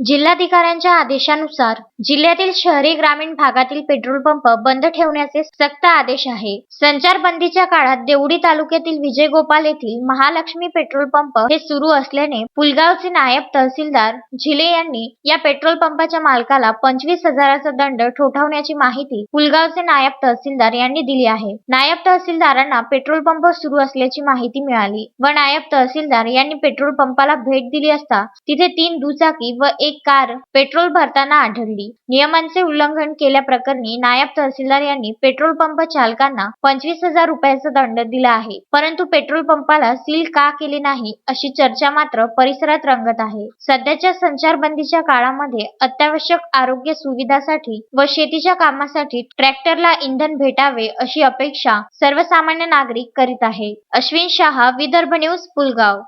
जिल्हाधिकाऱ्यांच्या आदेशानुसार जिल्ह्यातील शहरी ग्रामीण भागातील पेट्रोल पंप बंद ठेवण्याचे सक्त आदेश आहे. संचारबंदीच्या काळात देवडी तालुक्यातील विजय गोपाल येथील महालक्ष्मी पेट्रोल पंप हे सुरू असल्याने पुलगावचे नायब तहसीलदार झिले यांनी या पेट्रोल पंपाच्या मालकाला पंचवीस हजाराचा दंड ठोठावण्याची माहिती पुलगावचे नायब तहसीलदार यांनी दिली आहे. नायब तहसीलदारांना पेट्रोल पंप सुरू असल्याची माहिती मिळाली व नायब तहसीलदार यांनी पेट्रोल पंपाला भेट दिली असता तिथे तीन दुचाकी व एक एक कार पेट्रोल भरताना आढळली. नियमांचे उल्लंघन केल्याप्रकरणी नायब तहसीलदार यांनी पेट्रोल पंप चालकांना पंचवीस हजार रुपयाचा दंड दिला आहे. परंतु पेट्रोल पंपाला सील का केले नाही अशी चर्चा मात्र परिसरात रंगत आहे. सध्याच्या संचारबंदीच्या काळामध्ये अत्यावश्यक आरोग्य सुविधासाठी व शेतीच्या कामासाठी ट्रॅक्टरला इंधन भेटावे अशी अपेक्षा सर्वसामान्य नागरिक करीत आहे. अश्विन शहा विदर्भ न्यूज पुलगाव.